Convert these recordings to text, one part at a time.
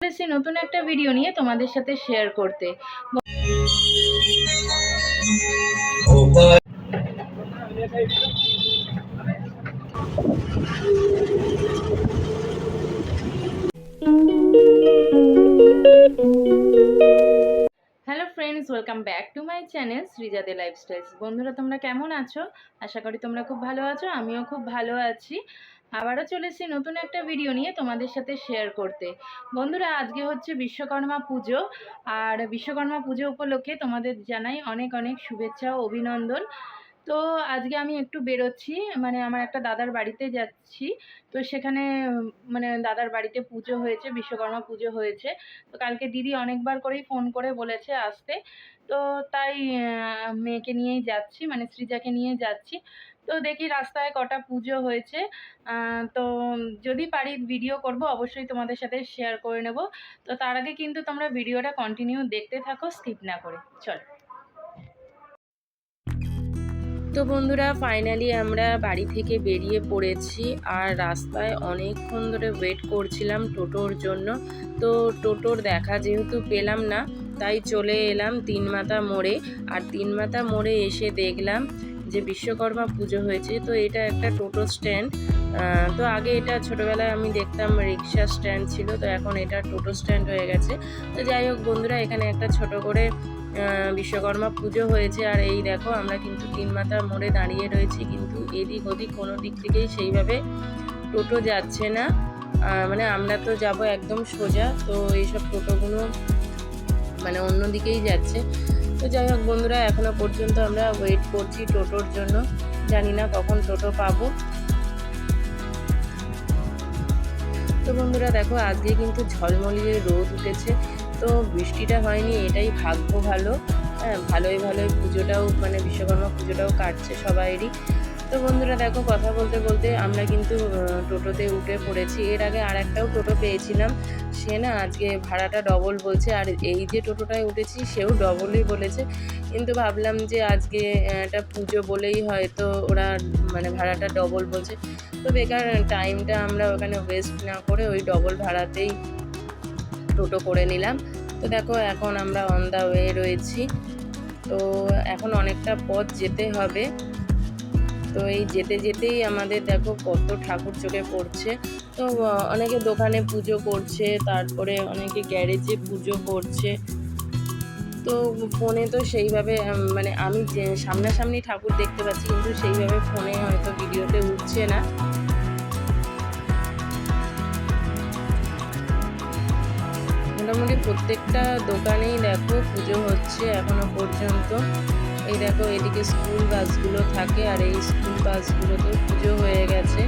এসেছি নতুন একটা ভিডিও নিয়ে তোমাদের সাথে শেয়ার করতে। Hello friends welcome back to my channel Srijade lifestyles বন্ধুরা, তোমরা কেমন আছো? আশা করি তোমরা খুব ভালো আছো, আমিও খুব ভালো আছি। আবারও চলে এসেছি নতুন একটা ভিডিও নিয়ে তোমাদের সাথে শেয়ার করতে। বন্ধুরা, আজকে হচ্ছে বিশ্বকর্মা পুজো, আর বিশ্বকর্মা পুজো উপলক্ষে তোমাদের জানাই অনেক অনেক শুভেচ্ছা ও অভিনন্দন। তো আজকে আমি একটু বেরোচ্ছি মানে আমার একটা দাদার বাড়িতে যাচ্ছি, তো সেখানে মানে দাদার বাড়িতে পুজো হয়েছে, বিশ্বকর্মা পুজো হয়েছে। তো কালকে দিদি অনেকবার করেই ফোন করে বলেছে আসতে। তো তাই মেয়েকে নিয়েই যাচ্ছি মানে সৃজাকে নিয়ে যাচ্ছি। তো দেখি রাস্তায় কটা পুজো হয়েছে। তো যদি পারি ভিডিও করব, অবশ্যই তোমাদের সাথে শেয়ার করে নেব। তো তার আগে কিন্তু তোমরা ভিডিওটা কন্টিনিউ দেখতে থাকো স্কিপ না করে। চলো। তো বন্ধুরা ফাইনালি আমরা বাড়ি থেকে বেরিয়ে পড়েছি আর রাস্তায় অনেকক্ষণ ধরে ওয়েট করছিলাম টোটোর জন্য। তো টোটোর দেখা যেহেতু পেলাম না, তাই চলে এলাম তিনমাথা মোড়ে। আর তিনমাথা মোড়ে এসে দেখলাম যে বিশ্বকর্মা পুজো হয়েছে, তো এটা একটা টোটো স্ট্যান্ড। তো আগে এটা ছোটোবেলায় আমি দেখতাম রিক্সা স্ট্যান্ড ছিল, তো এখন এটা টোটো স্ট্যান্ড হয়ে গেছে। তো যাই হোক বন্ধুরা, এখানে একটা ছোট করে বিশ্বকর্মা পুজো হয়েছে। আর এই দেখো, আমরা কিন্তু তিন মাথা মোড়ে দাঁড়িয়ে রয়েছি, কিন্তু এদিক ওদিক কোনো দিক থেকেই সেইভাবে টোটো যাচ্ছে না। মানে আমরা তো যাব একদম সোজা, তো এইসব টোটোগুলো মানে অন্য দিকেই যাচ্ছে। তো যাই হোক বন্ধুরা, এখনও পর্যন্ত আমরা ওয়েট করছি টোটোর জন্য। জানি না কখন টোটো পাবো। তো বন্ধুরা, দেখো, আজকে কিন্তু ঝলমলিয়ে রোদ উঠেছে। তো বৃষ্টিটা হয়নি, এটাই ভাগ্য ভালো। হ্যাঁ ভালোই ভালোই পুজোটাও মানে বিশ্বকর্মা পুজোটাও কাটছে সবাইরই। তো বন্ধুরা দেখো, কথা বলতে বলতে আমরা কিন্তু টোটোতে উঠে পড়েছি। এর আগে আর একটাও টোটো পেয়েছিলাম। সে না আজকে ভাড়াটা ডবল বলছে, আর এই যে টোটোটায় উঠেছি, সেও ডবলই বলেছে। কিন্তু ভাবলাম যে আজকে একটা পুজো বলেই হয়তো ওরা মানে ভাড়াটা ডবল বলছে। তো বেকার টাইমটা আমরা ওখানে ওয়েস্ট না করে ওই ডবল ভাড়াতেই টোটো করে নিলাম। তো দেখো, এখন আমরা অন দ্য ওয়ে রয়েছি। তো এখন অনেকটা পথ যেতে হবে। তো এই যেতে যেতেই আমাদের দেখো কত ঠাকুর চোখে পড়ছে। তো অনেকে দোকানে পুজো করছে, তারপরে অনেকে গ্যারেজে পুজো করছে। তো ফোনে তো সেইভাবে মানে আমি যে সামনাসামনি ঠাকুর দেখতে পাচ্ছি, কিন্তু সেইভাবে ফোনে হয়তো ভিডিওতে উঠছে না। মোটামুটি প্রত্যেকটা দোকানেই দেখো পুজো হচ্ছে এখনও পর্যন্ত। এই দেখো, এদিকে স্কুল বাসগুলো থাকে আর এই স্কুল বাসগুলোতেও পুজো হয়ে গেছে।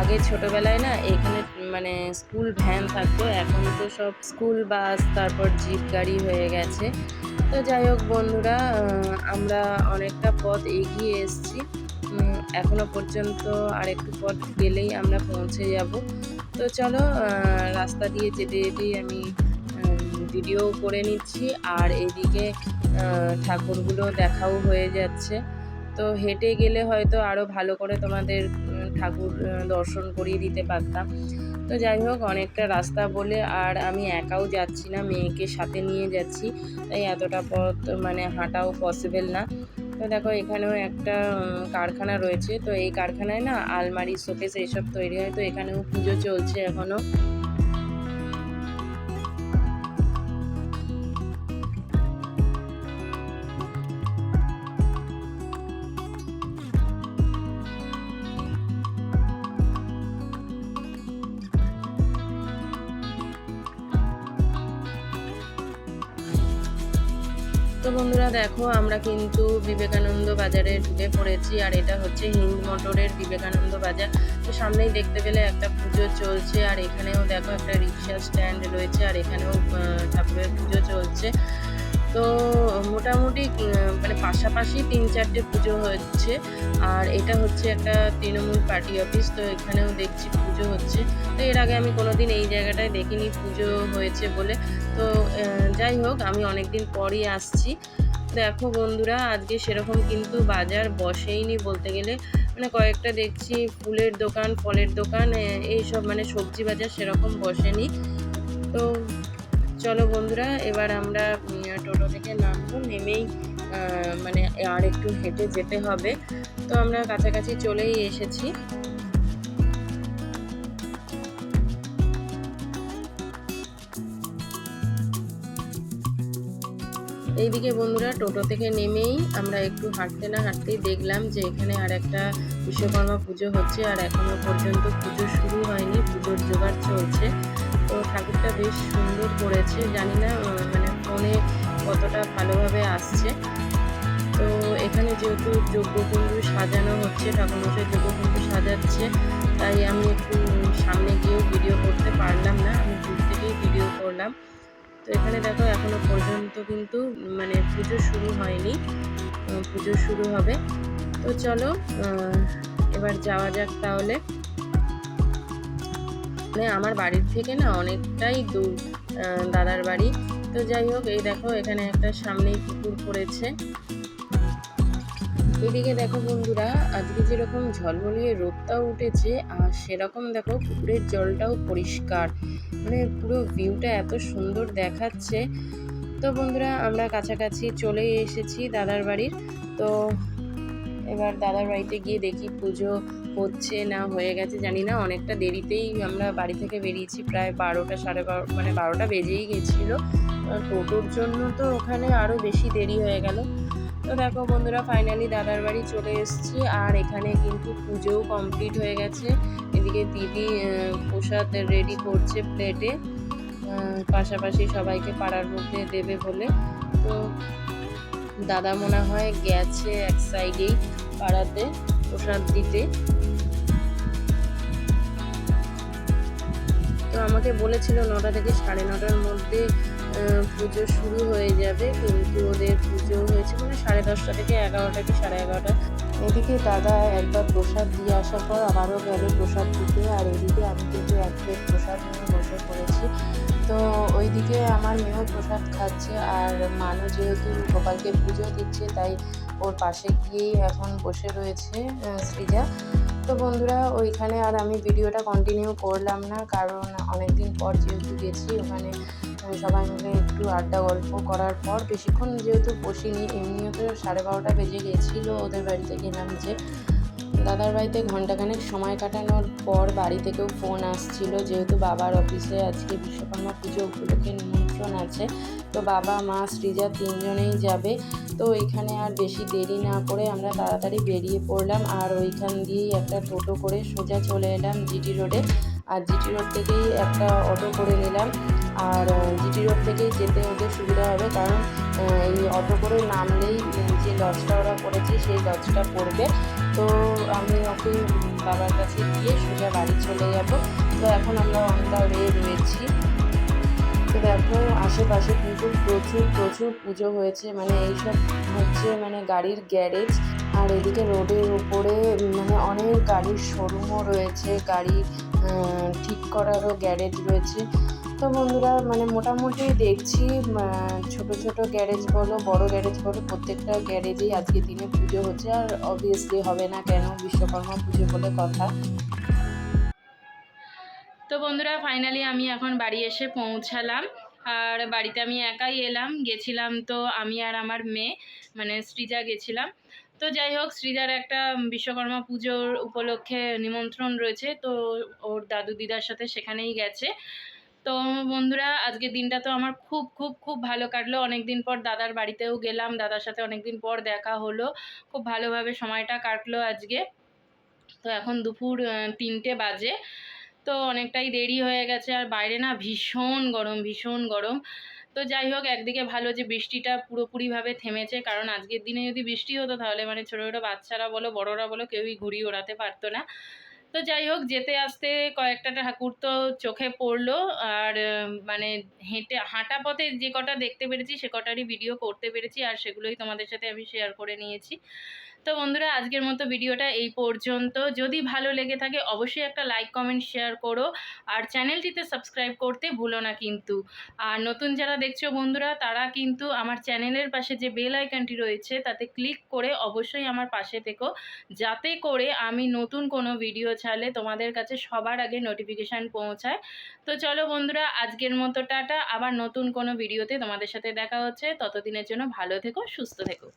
আগে ছোটবেলায় না এখানে মানে স্কুল ভ্যান থাকতো, এখন তো সব স্কুল বাস, তারপর জিপ গাড়ি হয়ে গেছে। তো যাই হোক বন্ধুরা আমরা অনেকটা পথ এগিয়ে এসেছি। এখনও পর্যন্ত আর একটু পথ গেলেই আমরা পৌঁছে যাব। তো চলো রাস্তা দিয়ে যেতে যেতেই আমি ভিডিও করে নিচ্ছি। আর এদিকে ঠাকুরগুলো দেখাও হয়ে যাচ্ছে। তো হেঁটে গেলে হয়তো আরও ভালো করে তোমাদের ঠাকুর দর্শন করিয়ে দিতে পারতাম। তো যাই হোক, অনেকটা রাস্তা বলে, আর আমি একাও যাচ্ছি না, মেয়েকে সাথে নিয়ে যাচ্ছি। তাই এতটা পথ মানে হাঁটাও পসিবল না। তো দেখো, এখানেও একটা কারখানা রয়েছে। তো এই কারখানায় না, আলমারি, শোকেস এইসব তৈরি হয়। তো এখানেও পুজো চলছে এখনও তো বন্ধুরা দেখো, আমরা কিন্তু বিবেকানন্দ বাজারে ঢুকে পড়েছি, আর এটা হচ্ছে হিন্দ মোটরের বিবেকানন্দ বাজার। তো সামনেই দেখতে পেলে একটা পুজো চলছে, আর এখানেও দেখো একটা রিক্সা স্ট্যান্ড রয়েছে, আর এখানেও ঠাকুরের পুজো চলছে। তো মোটামুটি মানে পাশাপাশি তিন চারটে পুজো হচ্ছে। আর এটা হচ্ছে একটা তৃণমূল পার্টি অফিস, তো এখানেও দেখছি পুজো হচ্ছে। তো এর আগে আমি কোনোদিন এই জায়গাটায় দেখিনি পুজো হয়েছে বলে। তো যাই হোক, আমি অনেকদিন পরই আসছি। দেখো বন্ধুরা, আজকে সেরকম কিন্তু বাজার বসেইনি বলতে গেলে। মানে কয়েকটা দেখছি ফুলের দোকান, ফলের দোকান এইসব মানে সবজি বাজার সেরকম বসেনি। তো, চলো বন্ধুরা, এবার আমরা টোটো থেকে নামবো, নেমেই মানে আর একটু হেঁটে যেতে হবে। তো আমরা কাছাকাছি চলেই এসেছি। এইদিকে বন্ধুরা টোটো থেকে নেমেই আমরা একটু হাঁটতে না হাঁটতেই দেখলাম যে এখানে আর একটা বিশ্বকর্মা পুজো হচ্ছে আর এখনও পর্যন্ত পুজো শুরু হয়নি, পুজোর জোগাড় চলছে। তো ঠাকুরটা বেশ সুন্দর করেছে, জানি না মানে ফোনে কতটা ভালোভাবে আসছে। তো এখানে যেহেতু যজ্ঞকুণ্ড সাজানো হচ্ছে, ঠাকুরমশাই যজ্ঞকুণ্ড সাজাচ্ছে, তাই আমি একটু সামনে গিয়েও ভিডিও করতে পারলাম না, আমি দূর থেকেই ভিডিও করলাম। তো এখানে দেখো, এখনও পর্যন্ত কিন্তু মানে পুজো শুরু হয়নি পুজো শুরু হবে। তো চলো এবার যাওয়া যাক তাহলে। মানে আমার বাড়ির থেকে না অনেকটাই দূর দাদার বাড়ি। তো যাই হোক, এই দেখো এখানে একটা সামনেই পুকুর পড়েছে। এদিকে দেখো বন্ধুরা, আজকে যেরকম ঝলমলিয়ে রোদটাও উঠেছে, আর সেরকম দেখো পুকুরের জলটাও পরিষ্কার। মানে পুরো ভিউটা এত সুন্দর দেখাচ্ছে। তো বন্ধুরা, আমরা কাছাকাছি চলে এসেছি দাদার বাড়ির। তো এবার দাদার বাড়িতে গিয়ে দেখি পুজো হচ্ছে না হয়ে গেছে, জানি না, অনেকটা দেরিতেই আমরা বাড়ি থেকে বেরিয়েছি, প্রায় বারোটা, সাড়ে বারো মানে বারোটা বেজেই গেছিল। টোটোর জন্য তো ওখানে আরও বেশি দেরি হয়ে গেল। তো দেখো বন্ধুরা ফাইনালি দাদার বাড়ি চলে এসেছি আর এখানে কিন্তু পুজোও কমপ্লিট হয়ে গেছে। এদিকে দিদি প্রসাদ রেডি করছে প্লেটে পাশাপাশি সবাইকে পাড়ার মধ্যে দেবে বলে। তো দাদা মনে হয় গেছে এক সাইডেই পাড়াতে প্রসাদ দিতে। তো আমাকে বলেছিল নটা থেকে সাড়ে নটার মধ্যে পুজো শুরু হয়ে যাবে। কিন্তু ওদের পুজো হয়েছে মানে সাড়ে দশটা থেকে এগারোটা কি সাড়ে এগারোটা। এদিকে দাদা একবার প্রসাদ দিয়ে আসার পর আবারও গেল প্রসাদ দিতে। আর এদিকে আমি কিন্তু এক প্লেট প্রসাদ নিয়ে বসে পড়েছি। তো ওইদিকে আমার মেয়েও প্রসাদ খাচ্ছে আর মানু যেহেতু গোপালকে পুজো দিচ্ছে, তাই ওর পাশে গিয়েই এখন বসে রয়েছে সৃজা তো বন্ধুরা, ওইখানে আর আমি ভিডিওটা কন্টিনিউ করলাম না, কারণ অনেক দিন পর যেহেতু গেছি, ওখানে সবাই মিলে একটু আড্ডা গল্প করার পর, বেশিক্ষণ যেহেতু বসিনি, এমনিও তো সাড়ে বারোটা বেজে গেছিল ওদের বাড়িতে গেলাম যে, দাদার বাড়িতে ঘন্টাখানেক সময় কাটানোর পর বাড়ি থেকেও ফোন আসছিল, যেহেতু বাবার অফিসে আজকে বিশ্বকর্মা পুজো উপলক্ষে নিমন্ত্রণ আছে। তো বাবা, মা সৃজা তিনজনেই যাবে। তো এখানে আর বেশি দেরি না করে আমরা তাড়াতাড়ি বেরিয়ে পড়লাম আর ওইখান দিয়েই একটা টোটো করে সোজা চলে এলাম জিটি রোডে। আর জিটি রোড থেকেই একটা অটো করে নিলাম। আর জিটি রোড থেকেই যেতে ওদের সুবিধা হবে কারণ এই অটো করে নামলেই যে লজটা ওরা করেছে সেই লজটা পড়বে। তো আমি ওকে বাবার কাছে গিয়ে সোজা বাড়ি চলে যাব। তো এখন আমরা অন দ্য রয়েছি। তো দেখো, আশেপাশে কিন্তু প্রচুর প্রচুর পুজো হয়েছে। মানে এইসব হচ্ছে মানে গাড়ির গ্যারেজ আর এদিকে রোডের উপরে মানে অনেক গাড়ির শোরুমও রয়েছে, গাড়ি ঠিক করারও গ্যারেজ রয়েছে। তো বন্ধুরা মানে মোটামুটি দেখছি ছোট ছোট গ্যারেজ বলো, বড় গ্যারেজ বলো, প্রত্যেকটা গ্যারেজেই আজকে দিনে পুজো হচ্ছে। আর অবভিয়াসলি হবে না কেন, বিশ্বকর্মা পুজো বলে কথা। বন্ধুরা ফাইনালি আমি এখন বাড়ি এসে পৌঁছালাম। আর বাড়িতে আমি একাই এলাম, গেছিলাম তো আমি আর আমার মেয়ে মানে সৃজা গেছিলাম। তো যাই হোক, সৃজার একটা বিশ্বকর্মা পুজোর উপলক্ষে নিমন্ত্রণ রয়েছে, তো ওর দাদু দিদার সাথে সেখানেই গেছে। তো বন্ধুরা আজকের দিনটা তো আমার খুব খুব খুব ভালো কাটলো। অনেক দিন পর দাদার বাড়িতেও গেলাম, দাদার সাথে অনেক দিন পর দেখা হলো। খুব ভালোভাবে সময়টা কাটলো আজকে। তো এখন দুপুর তিনটে বাজে। তো অনেকটাই দেরি হয়ে গেছে আর বাইরে না ভীষণ গরম ভীষণ গরম। তো যাই হোক, একদিকে ভালো যে বৃষ্টিটা পুরোপুরিভাবে থেমেছে, কারণ আজকের দিনে যদি বৃষ্টি হতো তাহলে মানে ছোটো ছোটো বাচ্চারা বলো, বড়রা বলো, কেউই ঘুড়ি ওড়াতে পারতো না। তো যাই হোক, যেতে আসতে কয়েকটা ঠাকুর তো চোখে পড়ল আর মানে হেঁটে, হাঁটা পথে যে কটা দেখতে পেরেছি সে কটারই ভিডিও করতে পেরেছি আর সেগুলোই তোমাদের সাথে আমি শেয়ার করে নিয়েছি। তো বন্ধুরা, আজকের মতো ভিডিওটা এই পর্যন্ত। যদি ভালো লেগে থাকে, অবশ্যই একটা লাইক কমেন্ট শেয়ার করো। আর চ্যানেলটিতে সাবস্ক্রাইব করতে ভুলো না কিন্তু। আর নতুন যারা দেখছ বন্ধুরা, তারা কিন্তু আমার চ্যানেলের পাশে যে বেল আইকনটি রয়েছে, তাতে ক্লিক করে অবশ্যই আমার পাশে থেকো। যাতে করে আমি নতুন কোনো ভিডিও ছাড়লে তোমাদের কাছে সবার আগে নোটিফিকেশান পৌঁছায়। তো চলো বন্ধুরা, আজকের মতো টাটা। আবার নতুন কোনো ভিডিওতে তোমাদের সাথে দেখা হচ্ছে। ততদিনের জন্য ভালো থেকো, সুস্থ থেকো।